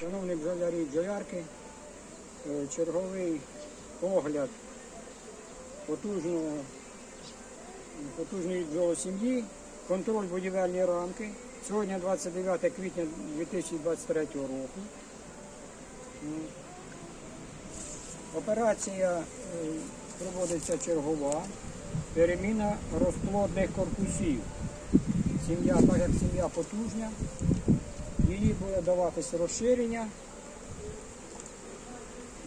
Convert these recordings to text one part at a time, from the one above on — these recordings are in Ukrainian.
Шановні бджолярі і бджолярки, е, черговий огляд потужного, потужної бджолосім'ї, контроль будівельні рамки. Сьогодні 29 квітня 2023 року. Операція е, проводиться чергова, переміна розплодних корпусів. Сім'я, так як сім'я потужня, її буде даватися розширення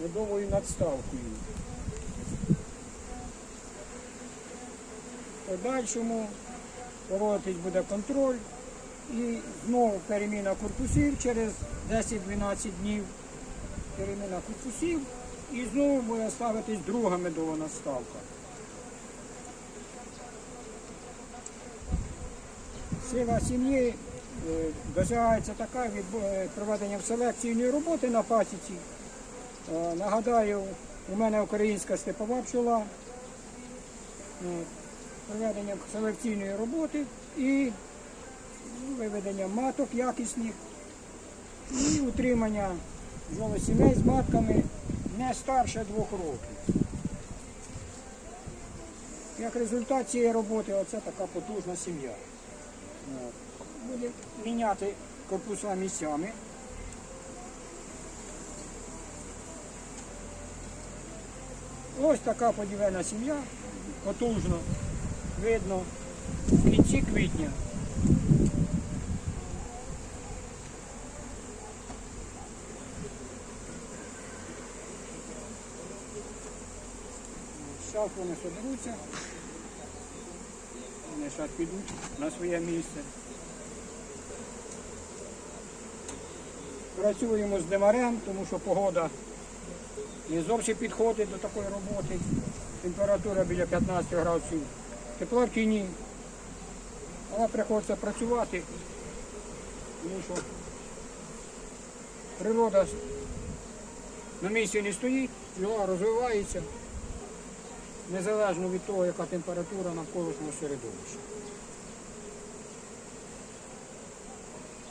медовою надставкою. Подальшому проводитись буде контроль і знову переміна корпусів через 10-12 днів. Переміна корпусів і знову буде ставитись друга медова надставка. Сила сім'ї досягається така від е, проведенням селекційної роботи на пасіці. Е, Нагадаю, у мене українська степова пчола. Е, Проведенням селекційної роботи і виведення маток якісних і утримання сімей з матками не старше двох років. Як результат цієї роботи, оце така потужна сім'я. Буде міняти корпуса місцями. Ось така подівельна сім'я, потужно, видно в кінці квітня. Зараз вони соберуться, вони зараз підуть на своє місце. Працюємо з димарем, тому що погода не зовсім підходить до такої роботи. Температура біля 15 градусів тепла в тіні. Але приходиться працювати, тому що природа на місці не стоїть, вона розвивається незалежно від того, яка температура навколишнього середовища.